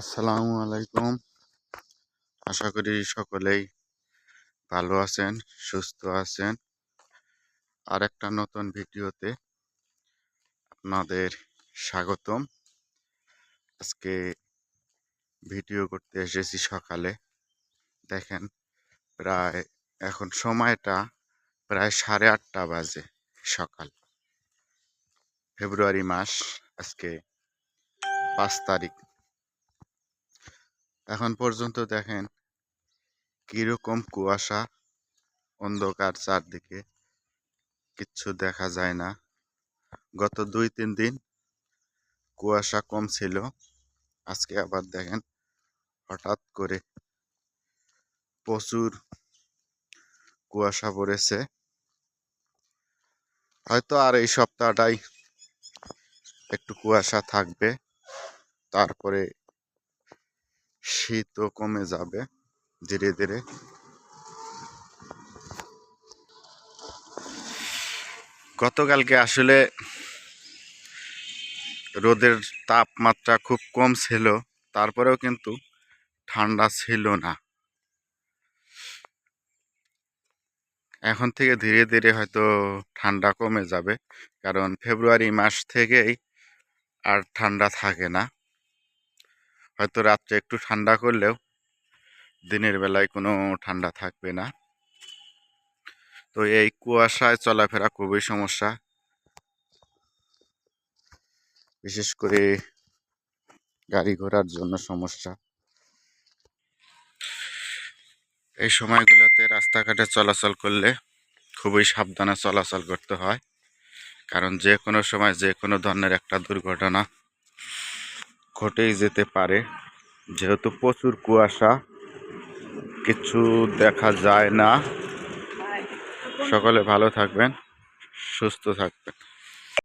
আসসালামু আলাইকুম। আশা করি সকলেই ভালো আছেন, সুস্থ আছেন। আর একটা নতুন ভিডিওতে আপনাদের স্বাগতম। আজকে ভিডিও করতে এসেছি সকালে। দেখেন, প্রায় এখন সময়টা প্রায় সাড়ে আটটা বাজে সকাল। ফেব্রুয়ারি মাস, আজকে পাঁচ তারিখ। এখন পর্যন্ত দেখেন কীরকম কুয়াশা, অন্ধকার চারদিকে। কিচ্ছু দেখা যায় না। গত দুই, তিন দিন কুয়াশা কম ছিল। আজকে আবার দেখেন হঠাৎ করে প্রচুর কুয়াশা পড়েছে। হয়তো আর এই সপ্তাহটাই একটু কুয়াশা থাকবে। তারপরে শীতও কমে যাবে ধীরে ধীরে। গতকালকে আসলে রোদের তাপমাত্রা খুব কম ছিল, তারপরেও কিন্তু ঠান্ডা ছিল না। এখন থেকে ধীরে ধীরে হয়তো ঠান্ডা কমে যাবে, কারণ ফেব্রুয়ারি মাস থেকেই আর ঠান্ডা থাকে না। হয়তো রাত্রে একটু ঠান্ডা করলেও দিনের বেলায় কোনো ঠান্ডা থাকবে না। তো এই কুয়াশায় চলাফেরা খুবই সমস্যা। বিশেষ করে গাড়ি ঘোড়ার জন্য সমস্যা। এই সময়গুলোতে রাস্তাঘাটে চলাচল করলে খুবই সাবধানে চলাচল করতে হয়। কারণ যে কোনো সময় যে কোনো ধরনের একটা দুর্ঘটনা ঘটেই যেতে পারে। যেহেতু প্রচুর কুয়াশা, কিছু দেখা যায় না। সকলে ভালো থাকবেন, সুস্থ থাকবেন।